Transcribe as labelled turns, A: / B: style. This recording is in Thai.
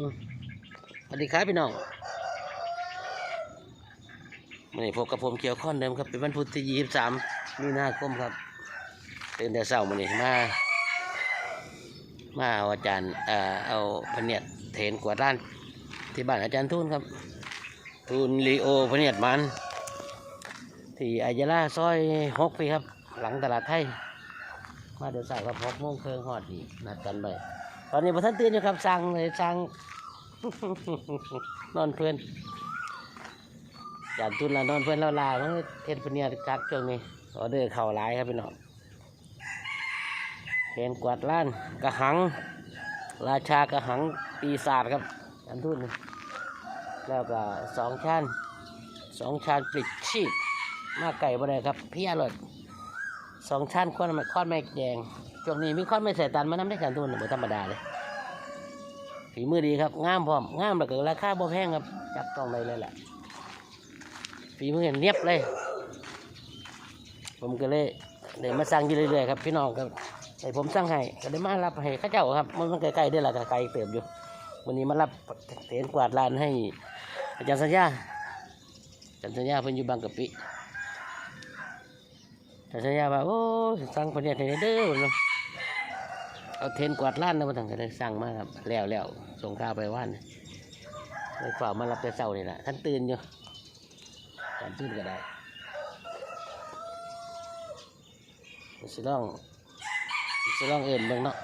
A: สวัสดีครับพี่น้องวันนี้พบกับผมเกียวข้อนเดิมครับ เป็นวันพุธที่ยี่สิบสามมีนาคมครับตื่นแต่เช้ามานี่มา มาเอาอาจารย์เอ่อเอาพะเนียดเทนกวาดร้าน ที่บ้านอาจารย์ทุนครับ ทุนลีโอพะเนียดมัน ที่อายาล่าซอยหกพี่ครับ หลังตลาดไทย มาเดี๋ยวสาวกับพกโมงเครื่องหอดดีนัดกันไป ตอนนี้พอท่านตื่นอยู่ครับสั่งเลยสั่งนอนเพื่อนจานทุนละนอนเพื่อนแล้วลาเมื่อเทศพเนียกักช่วงนี้ออเดอร์เข่าลายครับพี่น้องเห็นกวาดล้านกระหัง ราชากระหังปีศาจครับจานทุนนี่แล้วก็สองชานสองชานปลิดชีพมาไก่บ่ได้ครับเพี่อร่อยสองชานข้อนไม้ข้อนไม้แดง ช่วงนี้มีข้อนไม้ใส่ตันมาน้ำได้จานทุนบ่ธรรมดาเลยฝีมือดีครับงามพร้อมงามแล้วก็ราคาบ่แพงครับ จับต้องได้เลยแหละฝีมือเห็นียบเลย ผมก็เลยเดี๋ยวมาสั่งอยู่เรื่อยๆครับพี่น้องครับให้ผมสั่งให้ก็ได้มารับให้ข้าเจ้าครับ มันใกล้ๆเด้ละไกลเติบอยู่ วันนี้มารับเทนกวาดลานให้อาจารย์สัญญาอาจารย์สัญญาเพิ่นอยู่บางกะปิ แต่สัญญาว่าโอ้สั่งคนเนี่ยให้เด้อเนาะเอาเทนกวาดล้านนะมาทางก็ได้สั่งมาครับแล้วแล้วส่งข้าวไปว่านเลยฝ่ามารับแต่เช้านี่แหละท่านตื่นอยู่ท่านตื่นก็ได้สิลองสิลองเอ็นเบิ่งเนาะ